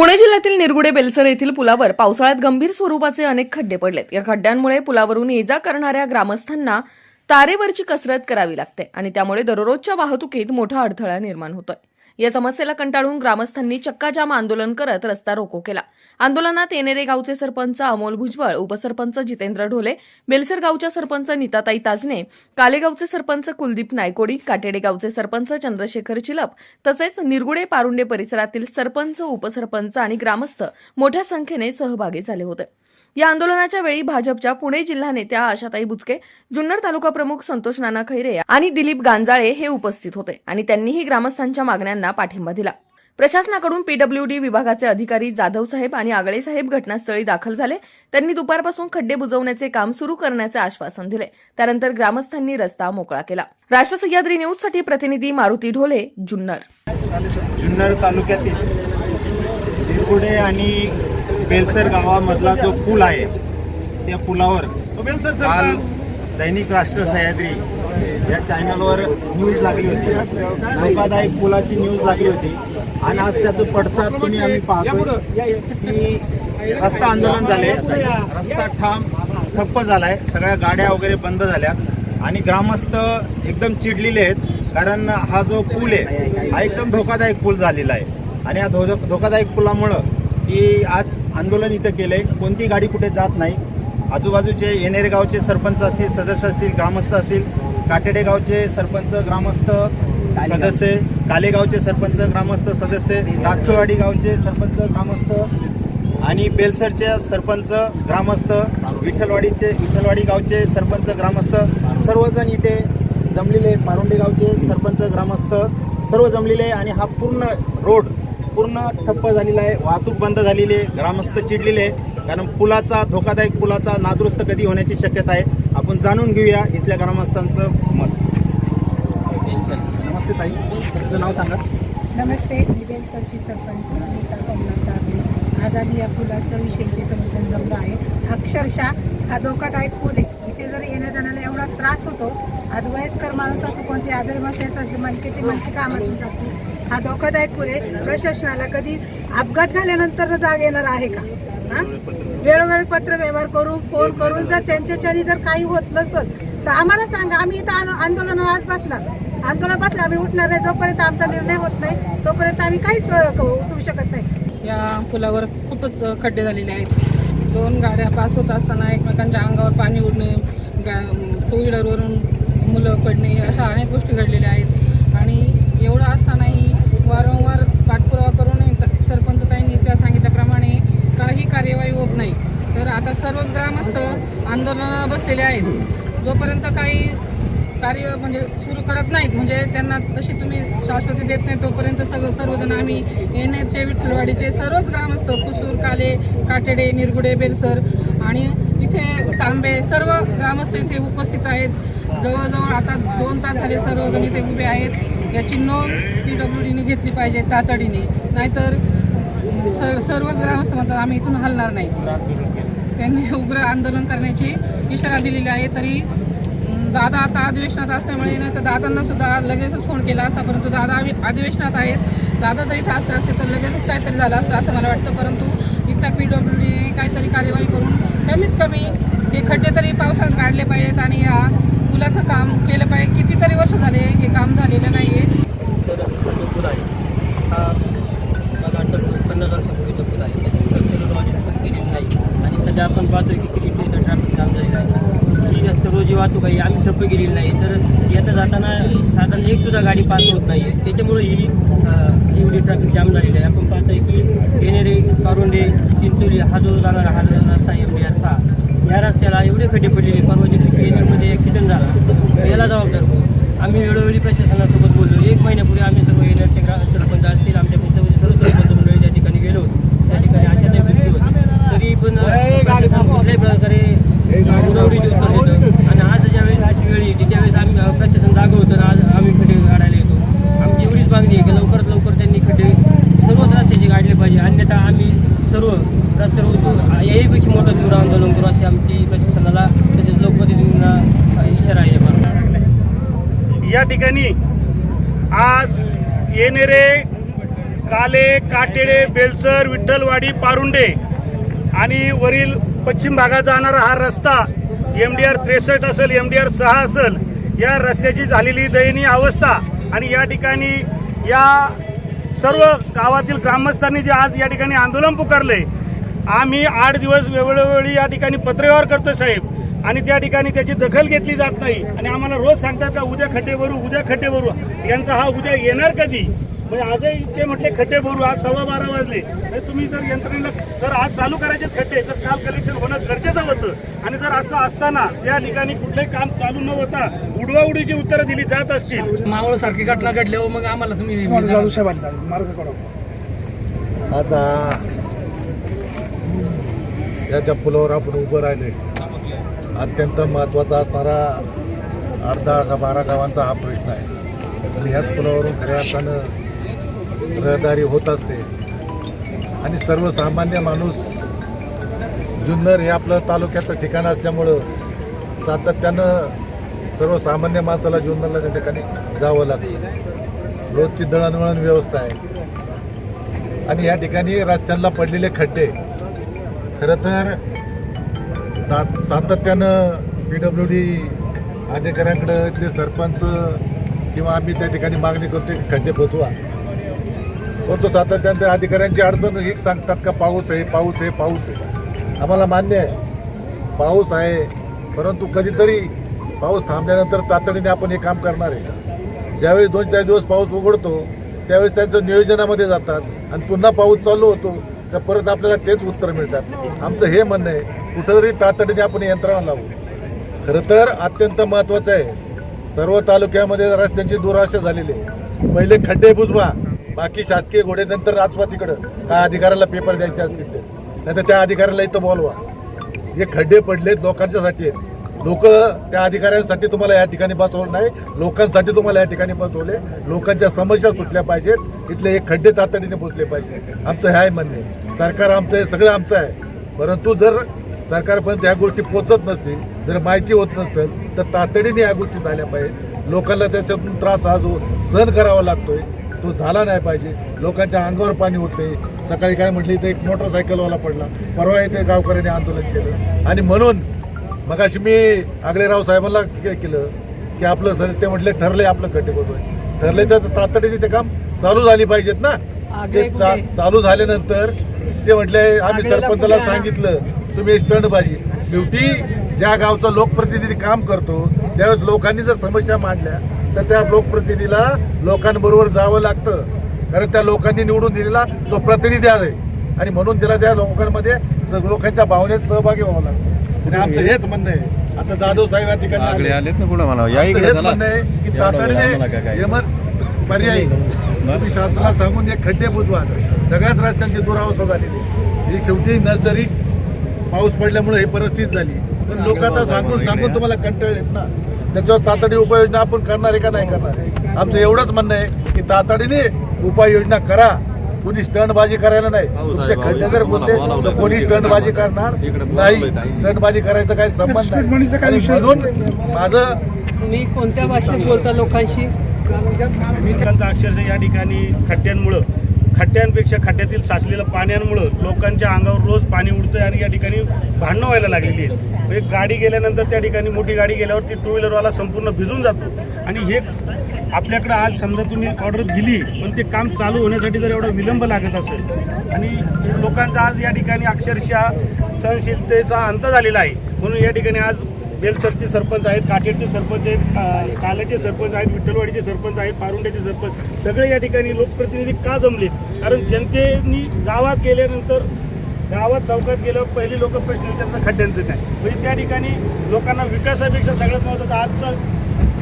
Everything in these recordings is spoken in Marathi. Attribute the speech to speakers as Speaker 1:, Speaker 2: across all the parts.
Speaker 1: पुणे जिल्ह्यातील निरगुडे बेलसर येथील पुलावर पावसाळ्यात गंभीर स्वरूपाचे अनेक खड्डे पडलेत. या खड्ड्यांमुळे पुलावरून ये जा करणाऱ्या ग्रामस्थांना तारेवरची कसरत करावी लागते आणि त्यामुळे दररोजच्या वाहतुकीत मोठा अडथळा निर्माण होतोय. या समस्येला कंटाळून ग्रामस्थांनी चक्काजाम आंदोलन करत रस्ता रोको केला. आंदोलनात येणेरे गावचे सरपंच अमोल भुजबळ उपसरपंच जितेंद्र ढोले बेलसर गावच्या सरपंच नीताताई ताजने कालेगावचे सरपंच कुलदीप नायकोडी काटेडे गावचे सरपंच चंद्रशेखर चिलप तसेच निरगुडे पारुंडे परिसरातील सरपंच उपसरपंच आणि ग्रामस्थ मोठ्या संख्येने सहभागी झाले होते. या आंदोलनाच्या वेळी भाजपच्या पुणे जिल्हा नेत्या आशाताई बुचके जुन्नर तालुका प्रमुख संतोष नाना खैरे आणि दिलीप गांजाळे हे उपस्थित होते आणि त्यांनीही ग्रामस्थांच्या मागण्यांना पाठिंबा दिला. प्रशासनाकडून पीडब्ल्यूडी विभागाचे अधिकारी जाधव साहेब आणि आगळे साहेब घटनास्थळी दाखल झाले. त्यांनी दुपारपासून खड्डे बुजवण्याचे काम सुरू करण्याचे आश्वासन दिले. त्यानंतर ग्रामस्थांनी रस्ता मोकळा केला. राष्ट्र सह्याद्री न्यूजसाठी प्रतिनिधी मारुती ढोले जुन्नर.
Speaker 2: जुन्नर तालुक्यातील आणि बेलसर गावामधला जो पूल आहे त्या पुलावर काल दैनिक राष्ट्र सह्याद्री या चॅनलवर न्यूज लागली होती. धोकादायक पुलाची न्यूज लागली होती. आणि आज त्याचं पडसाद तुम्ही आम्ही पाहतो की रस्ता आंदोलन झाले रस्ता ठाम ठप्प झालाय. सगळ्या गाड्या वगैरे बंद झाल्यात. आणि ग्रामस्थ एकदम चिडलेले आहेत कारण हा जो पूल आहे हा एकदम धोकादायक पूल झालेला आहे. आणि या धो धोकादायक पुलामुळं की आज आंदोलन इथं केलंय. कोणती गाडी कुठे जात नाही. आजूबाजूचे येणेरे गावचे सरपंच असतील सदस्य असतील ग्रामस्थ असतील काटेडे गावचे सरपंच ग्रामस्थ सदस्य कालेगावचे सरपंच ग्रामस्थ सदस्य दाखलवाडी गावचे सरपंच ग्रामस्थ आणि बेलसरचे सरपंच ग्रामस्थ विठ्ठलवाडीचे विठ्ठलवाडी गावचे सरपंच ग्रामस्थ सर्वजण इथे जमलेले पारोंडे गावचे सरपंच ग्रामस्थ सर्व जमलेले आहे आणि हा पूर्ण रोड पूर्ण ठप्प झालेला आहे वाहतूक बंद झालेली आहे ग्रामस्थ चिडलेले आहे कारण पुलाचा धोकादायक पुलाचा नादुरुस्त कधी होण्याची शक्यता आहे आपण जाणून घेऊया इथल्या ग्रामस्थांचं मत. नमस्ते ताई तुमचं नाव सांगा.
Speaker 3: नमस्ते मी सरपंच नीता सोमनाथ दाबे आज आम्ही या पुलाच्या विषयी समजून जमलो आहे. अक्षरशः हा धोकादायक पूल आहे. इथे जर येण्या जाण्याला एवढा त्रास होतो आज वयस्कर माणूस असो कोणते आजारी माणसे असतात मनकेचे मनके कामातून जाते हा धोकादायक पूल आहे. प्रशासनाला कधी अपघात झाल्यानंतर जाग येणार आहे का? हां? वेळोवेळी पत्र व्यवहार करू फोन करून जर त्यांच्याच्यानी जर काही होत नसत तर आम्हाला सांगा. आम्ही इथं आंदो- आंदोलनाला आज बसणार. आंदोलन बसलं आम्ही उठणार नाही. जोपर्यंत आमचा निर्णय होत नाही तोपर्यंत आम्ही काहीच क- उठवू शकत नाही.
Speaker 4: या पुलावर खूपच खड्डे झालेले आहेत. दोन गाड्या पास होत असताना एकमेकांच्या अंगावर पाणी उडणे गा टू व्हीलरवरून मुलं पडणे अशा अनेक गोष्टी घडलेल्या आहेत. आणि एवढं असताना वारंवार पाठपुरावा करूनही सरपंचताईंनी त्या सांगितल्याप्रमाणे काही कार्यवाही होत नाही तर आता सर्व ग्रामस्थ आंदोलनाला बसलेले आहेत. जोपर्यंत काही कार्य म्हणजे सुरू करत नाहीत म्हणजे त्यांना तशी तुम्ही शाश्वती देत नाही तोपर्यंत सगळं सर्वजण आम्ही एन एचे विठ्ठलवाडीचे सर्वच ग्रामस्थ कुसूर काले काटेडे निरगुडे बेलसर आणि इथे तांबे सर्व ग्रामस्थ इथे उपस्थित आहेत. जवळजवळ आता दोन तास झाले सर्वजण इथे उभे आहेत. याची नोंद पी डब्ल्यू डीने घेतली पाहिजे तातडीने. नाहीतर सर्वच ग्रामस्थ म्हणतात आम्ही इथून हलणार नाही. त्यांनी उग्र आंदोलन करण्याची इशारा दिलेली आहे. तरी दादा आता अधिवेशनात असल्यामुळे नाही तर दादांना सुद्धा लगेचच फोन केला असता परंतु दादा अधिवेशनात आहेत. दादा जरी इथं असले असते तर लगेचच काहीतरी झालं असतं असं मला वाटतं. परंतु इथल्या पी डब्ल्यू डी काहीतरी कार्यवाही करून कमीत कमी हे खड्डे तरी पावसात काढले पाहिजेत आणि या पुलाचं काम केलं पाहिजे. कितीतरी वर्ष झाले हे काम झालेलं नाही आहे
Speaker 5: आणि की किती इथं ट्रॅफिक जाम झालेला आहे. ही सर्व जी वाहतूक आहे आम्ही ठप्प गेलेली नाही. तर येता जाताना साधारण एक सुद्धा गाडी पास होत नाही. आहे त्याच्यामुळे ही एवढी ट्रॅफिक जाम झालेली आहे. आपण पाहतोय की येणेरे पारोंडे चिंचोली हा जो जाणारा हा रस्ता एम डी आर सहा या रस्त्याला एवढे खड्डे पडलेले परवाच्या दिवशी येणेरमध्ये ॲक्सिडेंट झाला याला जबाबदार आम्ही वेळोवेळी प्रशासनासोबत बोललो एक महिन्यापूर्वी आम्ही सर्व येणारचे ग्रा सरपंच असतील आमच्या पंचायतीचे सर्व सरपंच मंडळी त्या ठिकाणी गेलो होतो त्या ठिकाणी अशा त्या गोष्टी होती तरी पण प्रशासन कुठल्याही प्रकारे उडवडीचे उत्तर देतं आणि आज ज्यावेळेस अशी वेळ येते त्यावेळेस आम्ही अं, प्रशासन जागं होतं आणि आज आम्ही खड्डे काढायला येतो आमची एवढीच मागणी आहे की लवकरात लवकर त्यांनी खड्डे सर्वच रस्त्याचे काढले पाहिजे अन्यथा आम्ही सर्व रस्त्यावर उतरू याहीपेक्षा मोठं तीव्र आंदोलन करू अशी आमची प्रशासनाला तसेच लोकप्रतिनिधींना अं, इशारा आहे मला
Speaker 2: या ठिकाणी आज येणेरे
Speaker 6: काले काटेडे बेलसर विठ्ठलवाडी पारुंडे आणि वरील पश्चिम भागात जाणारा हा रस्ता एम डी आर त्रेसष्ट असेल एम डी आर सहा असेल या रस्त्याची झालेली दयनीय अवस्था आणि या ठिकाणी या सर्व गावातील ग्रामस्थांनी जे आज या ठिकाणी आंदोलन पुकारले आम्ही आठ दिवस वेळोवेळी या ठिकाणी पत्रव्यवहार करतो साहेब. आणि त्या ठिकाणी त्याची दखल घेतली जात नाही. आणि आम्हाला रोज सांगतात का उद्या खड्डे भरू उद्या खड्डे भरू. यांचा हा उद्या येणार कधी? म्हणजे आजही ते म्हटले खड्डे भरू आज सव्वा बारा वाजले. तर तुम्ही जर यंत्रणेला जर आज चालू करायचे खड्डे तर काल कलेक्शन होणं गरजेचं होतं. आणि जर असं असताना त्या ठिकाणी कुठलंही काम चालू न होता उडवाउडीची उत्तरं दिली जात असतील.
Speaker 5: मावळ सारखी घटना घडल्यावर मग आम्हाला तुम्ही
Speaker 7: आता याच्या पुलावर आपण उभं राहिले. अत्यंत महत्त्वाचा असणारा अर्धा का बारा गावांचा हा प्रश्न आहे. आणि ह्याच पुलावरून खऱ्या अर्थानं रहदारी होत असते. आणि सर्वसामान्य माणूस जुन्नर हे आपलं तालुक्याचं ठिकाण असल्यामुळं सातत्यानं सर्वसामान्य माणसाला जुन्नरला त्या ठिकाणी जावं लागतं. रोजची दळणवळण व्यवस्था आहे. आणि या ठिकाणी रस्त्यांना पडलेले खड्डे. खरं तर सातत्यानं पी डब्ल्यू डी अधिकाऱ्यांकडं इथले सरपंच किंवा आम्ही त्या ठिकाणी मागणी करतो की खड्डे पोचवा परंतु सातत्यानं त्या अधिकाऱ्यांची अडचण ही सांगतात का पाऊस आहे पाऊस आहे पाऊस आहे. आम्हाला मान्य आहे पाऊस आहे परंतु कधीतरी पाऊस थांबल्यानंतर तातडीने आपण हे काम करणार आहे. ज्यावेळी दोन चार दिवस पाऊस उघडतो त्यावेळेस त्यांचं नियोजनामध्ये जातात आणि पुन्हा पाऊस चालू होतो तर परत आपल्याला तेच उत्तर मिळतात. आमचं हे म्हणणं आहे कुठंतरी तातडीने आपण यंत्रणा लावू. खरं तर अत्यंत महत्वाचं आहे. सर्व तालुक्यामध्ये रस्त्यांची दुराशा झालेली आहे. पहिले खड्डे बुजवा बाकी शासकीय घोडे नंतर राजवा तिकडं. काय अधिकाऱ्याला पेपर द्यायचे असतील ते. नाहीतर त्या अधिकाऱ्याला इथं बोलवा. जे खड्डे पडलेत लोकांच्यासाठी आहेत. लोक त्या अधिकाऱ्यांसाठी तुम्हाला या ठिकाणी बसवलं नाही. लोकांसाठी तुम्हाला या ठिकाणी बसवले. लोकांच्या समस्या सुटल्या पाहिजेत. इथले हे खड्डे तातडीने पोचले पाहिजे आमचं हे आहे. म्हणणे सरकार आमचं आहे सगळं आमचं आहे. परंतु जर सरकारपर्यंत ह्या गोष्टी पोचत नसतील. जर माहिती होत नसतील तर तातडीने या गोष्टी झाल्या पाहिजे लोकांना त्याच्यातून त्रास हा जो सहन करावा लागतोय. तो झाला नाही पाहिजे. लोकांच्या अंगावर पाणी होते. सकाळी काय म्हटली तर एक मोटरसायकलवाला पडला. परवा येथे गावकऱ्यांनी आंदोलन केलं. आणि म्हणून मगाशी मी आगळेराव साहेबांना केलं की आपलं सर ते म्हटले ठरले आपलं बरोबर ठरले तर तातडीने ते काम चालू झाली पाहिजेत ना. ते चालू झाल्यानंतर ते म्हटले आम्ही सरपंचाला सांगितलं तुम्ही स्टंटबाजी शेवटी ज्या गावचा लोकप्रतिनिधी काम करतो त्यावेळेस लोकांनी जर समस्या मांडल्या तर त्या लोकप्रतिनिधीला लोकांबरोबर जावं लागतं. कारण त्या लोकांनी निवडून दिलेला तो प्रतिनिधी आहे. आणि म्हणून त्याला त्या लोकांमध्ये लोकांच्या भावनेत सहभागी व्हावं लागतं. आणि आमचं हेच म्हणणं आहे. आता जाधव साहेब या ठिकाणी
Speaker 8: आगळे
Speaker 7: आले.
Speaker 8: आलेत ना पुढे मला? या
Speaker 7: आमचं
Speaker 8: इकडे
Speaker 7: हेच
Speaker 8: चला.
Speaker 7: म्हणणं आहे की तातडीने यमन पर्यायी. तुम्ही शासनाला सांगून हे खड्डे बुजवा सगळ्याच रस्त्यांची दुरावस्था झालेली. ही शेवटी नर्सरी पाऊस पडल्यामुळे ही परिस्थिती झाली. पण लोक आता सांगून सांगून तुम्हाला कंटाळलेत ना. त्याच्यावर तातडी उपाययोजना आपण करणार आहे का नाही करणार आहे? आमचं एवढंच म्हणणं आहे की तातडीने उपाययोजना करा. कोणी स्टंटबाजी करायला नाही. तुमचे खड्डे. जर बोलले तर कोणी. स्टंटबाजी करणार नाही. स्टंटबाजी करायचं काही संबंध नाही. म्हणून माझं
Speaker 9: तुम्ही कोणत्या भाषेत बोलता लोकांशी?
Speaker 6: मी त्यांचा अक्षरशः या ठिकाणी खड्ड्यांमुळं खड्ड्यांपेक्षा खड्ड्यातील साचलेलं पाण्यामुळं लोकांच्या अंगावर रोज पाणी उडतं आणि या ठिकाणी भांडणं व्हायला लागलेली आहेत. एक गाडी गेल्यानंतर त्या ठिकाणी मोठी गाडी गेल्यावर ती टू व्हीलरवाला संपूर्ण भिजून जातो. आणि हे आपल्याकडं आज समजा तुम्ही ऑर्डर दिली पण ते काम चालू होण्यासाठी जर एवढा विलंब लागत असेल आणि लोकांचा आज या ठिकाणी अक्षरशः सहनशीलतेचा अंत झालेला आहे. म्हणून या ठिकाणी आज बेलसरचे सरपंच आहेत काठेडचे सरपंच आहेत कालाचे काल्याचे सरपंच आहेत विठ्ठलवाडीचे सरपंच आहेत पारुंड्याचे सरपंच. सगळे या ठिकाणी लोकप्रतिनिधी का जमले? कारण जनतेनी गावात गेल्यानंतर गावात चौकात गेल्यावर पहिली लोक प्रश्न विचारतात खड्ड्यांचं काय? म्हणजे त्या ठिकाणी लोकांना विकासापेक्षा सगळ्यात महत्त्वाचा आजचा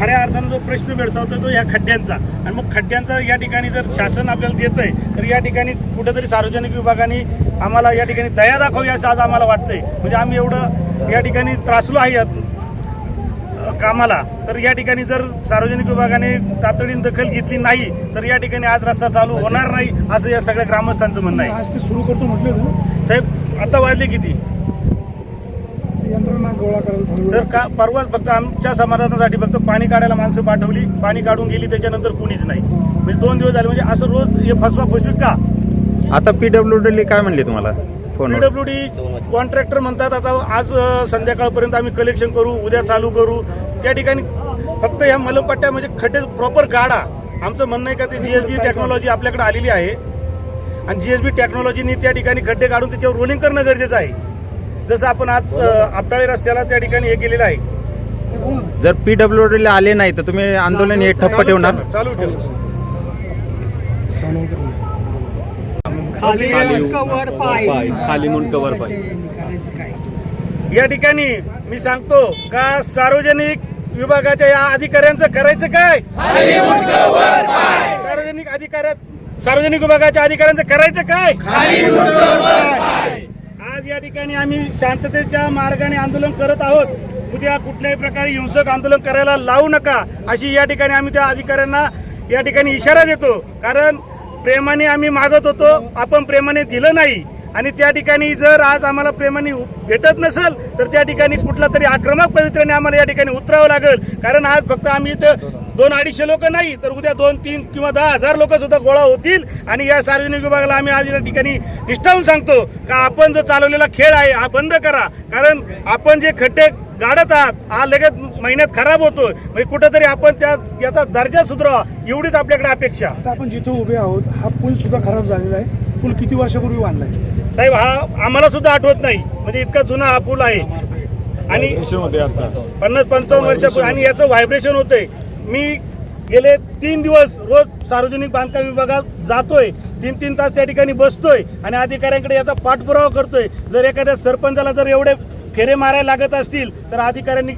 Speaker 6: खऱ्या अर्थानं जो प्रश्न भेडसावतो तो या खड्ड्यांचा. आणि मग खड्ड्यांचा या ठिकाणी जर शासन आपल्याला देत आहे तर या ठिकाणी कुठेतरी सार्वजनिक विभागाने आम्हाला या ठिकाणी दया दाखवावी असं आज आम्हाला वाटतंय. म्हणजे आम्ही एवढं या ठिकाणी त्रासलो आहे कामाला तर या ठिकाणी जर सार्वजनिक विभागाने तातडीने दखल घेतली नाही तर या ठिकाणी आज रस्ता चालू होणार नाही असं या सगळ्या ग्रामस्थांचं म्हणणं आहे.
Speaker 10: आज ते सुरू करतो म्हटलं
Speaker 6: साहेब आता वाजले किती?
Speaker 10: यंत्रणा गोळा करायला
Speaker 6: सर का परवाच फक्त आमच्या समाधानासाठी फक्त पाणी काढायला माणसं पाठवली पाणी काढून गेली त्याच्यानंतर कुणीच नाही. म्हणजे दोन दिवस झाले म्हणजे असं रोज हे फसवा फसवी का?
Speaker 2: आता पीडब्ल्यू काय म्हणले तुम्हाला? फोन
Speaker 6: पीडब्ल्यू डी कॉन्ट्रॅक्टर म्हणतात आता आज संध्याकाळपर्यंत आम्ही कलेक्शन करू उद्या चालू करू त्या ठिकाणी फक्त ह्या मलमपट्ट्या म्हणजे खड्डे प्रॉपर गाडा आमचं म्हणणं आहे का ते जीएसबी टेक्नॉलॉजी आपल्याकडे आलेली आहे. आणि जीएसबी टेक्नॉलॉजीने त्या ठिकाणी खड्डे काढून त्याच्यावर रोलिंग करणं गरजेचं आहे. जसं आपण आज आपटाळे रस्त्याला त्या ठिकाणी हे केलेलं आहे.
Speaker 2: जर पीडब्ल्यू आले नाही तर तुम्ही आंदोलन हे ठप्प ठेवणार?
Speaker 6: चालू ठेवू. या ठिकाणी मी सांगतो का सार्वजनिक विभागाच्या या अधिकाऱ्यांचं करायचं काय? सार्वजनिक अधिकाऱ्यात सार्वजनिक विभागाच्या अधिकाऱ्यांचं करायचं काय? आज या ठिकाणी आम्ही शांततेच्या मार्गाने आंदोलन करत आहोत. उद्या कुठल्याही प्रकारे हिंसक आंदोलन करायला लावू नका अशी या ठिकाणी आम्ही त्या अधिकाऱ्यांना या ठिकाणी इशारा देतो. कारण प्रेमाने आम्ही मागत होतो आपण प्रेमाने दिलं नाही. आणि त्या ठिकाणी जर आज आम्हाला प्रेमाने भेटत नसेल तर त्या ठिकाणी कुठला तरी आक्रमक पवित्र्याने आम्हाला या ठिकाणी उतरावं लागेल. कारण आज फक्त आम्ही इथं दोन अडीचशे लोक नाही तर उद्या दोन तीन किंवा दहा हजार लोक सुद्धा गोळा होतील. आणि या सार्वजनिक विभागाला आम्ही आज या ठिकाणी निष्ठावून सांगतो का आपण जो चालवलेला खेळ आहे हा बंद करा. कारण आपण जे खड्डे गाडत आहात हा लगेच महिन्यात खराब होतोय. म्हणजे कुठेतरी आपण त्या याचा दर्जा सुधरावा एवढीच आपल्याकडे अपेक्षा.
Speaker 10: आता आपण जिथं उभे आहोत हा पूल सुद्धा खराब झालेला आहे. पूल किती वर्षापूर्वी बांधलाय
Speaker 6: साहेब हा आम्हाला सुद्धा आठवत नाही. म्हणजे इतका जुना हा पूल आहे. आणि पन्नास पंचावन्न वर्षापूर्वी आणि याचं व्हायब्रेशन होतंय. मी गेले तीन दिवस रोज सार्वजनिक बांधकाम विभागात जातोय. तीन तीन तास त्या ठिकाणी बसतोय आणि अधिकाऱ्यांकडे याचा पाठपुरावा करतोय. जर एखाद्या सरपंचाला जर एवढे फेरे मारायला लागत असतील तर अधिकाऱ्यांनी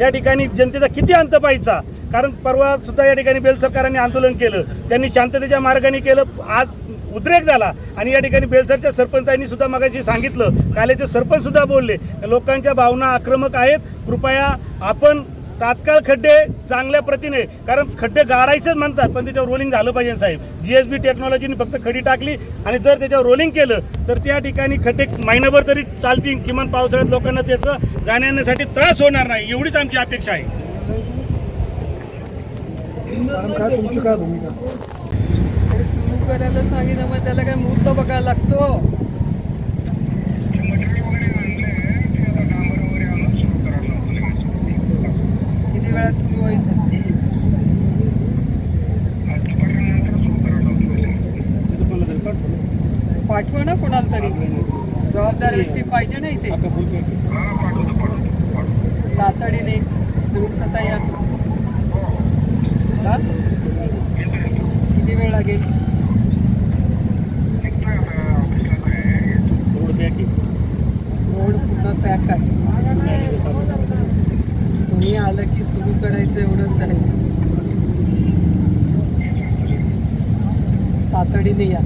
Speaker 6: या ठिकाणी जनतेचा किती अंत पाहिजे कारण परवा सुद्धा या ठिकाणी बेल सरकारांनी आंदोलन केलं. त्यांनी शांततेच्या मार्गाने केलं. आज उद्रेक झाला. आणि या ठिकाणी बेलसरच्या सरपंचांनी सुद्धा मगाशी सांगितलं. कालेचे सरपंच सुद्धा बोलले. लोकांच्या भावना आक्रमक आहेत. कृपया आपण तात्काळ खड्डे चांगल्या प्रतीने कारण खड्डे गाडायचेच म्हणतात पण त्याच्यावर रोलिंग झालं पाहिजे साहेब. जी एस बी टेक्नॉलॉजीने फक्त खडी टाकली आणि जर त्याच्यावर रोलिंग केलं तर त्या ठिकाणी खड्डे महिनाभर तरी चालतील. किमान पावसाळ्यात लोकांना त्याचं जाण्यासाठी त्रास होणार नाही. एवढीच आमची अपेक्षा आहे.
Speaker 10: काय? तुमची काय भूमिका?
Speaker 9: करायला सांगितलं मग त्याला काय मुहूर्त बघायला लागतो? किती वेळात सुरू होईल? पाठवा ना कोणाला तरी. जबाबदार व्यक्ती पाहिजे ना इथे. तातडीने तुम्ही स्वतः या. किती वेळ लागेल रोड पूर्ण पॅक आहे तुम्ही आलं की सुरू करायचं एवढंच आहे तातडीने या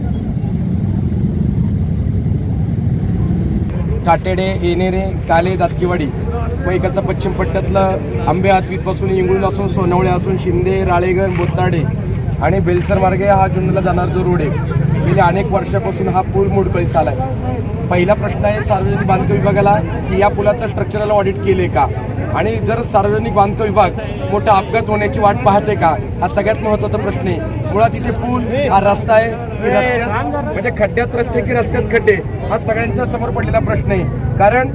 Speaker 8: काटेडे येणेरे काले दातकीवाडी. व इकडचं पश्चिम पट्ट्यातलं आंबे हातवीतपासून इंगळूल असून सोनवळे असून शिंदे राळेगण बोत्ताडे आणि बेलसर मार्गे हा जुन्नला जाणार जो रोड आहे. गेल्या अनेक वर्षापासून हा पूल मोडकळीस आला आहे पहिला प्रश्न आहे सार्वजनिक बांधकाम विभागाला की या पुलाचं स्ट्रक्चरल ऑडिट केले का? आणि जर सार्वजनिक बांधकाम विभाग मोठा अपघात होण्याची वाट पाहते का? हा सगळ्यात महत्त्वाचा प्रश्न आहे. मुळात इथे पूल हा रस्ता आहे की रस्त्यात. म्हणजे खड्ड्यात रस्ते की रस्त्यात खड्डे हा सगळ्यांच्या समोर पडलेला प्रश्न आहे. कारण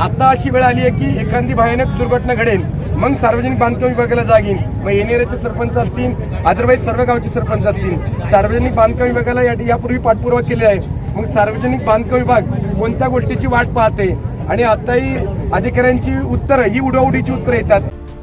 Speaker 8: आता अशी वेळ आली आहे की एखादी भयानक दुर्घटना घडेल मग सार्वजनिक बांधकाम विभागाला जागीन मग येणेऱ्याचे सरपंच असतील अदरवाईज सर्व गावचे सरपंच असतील. सार्वजनिक बांधकाम विभागाला यापूर्वी पाठपुरावा केले आहे. मग सार्वजनिक बांधकाम विभाग कोणत्या गोष्टीची वाट पाहते? आणि आताही अधिकाऱ्यांची उत्तरं ही उडवाउडीची उत्तरं येतात.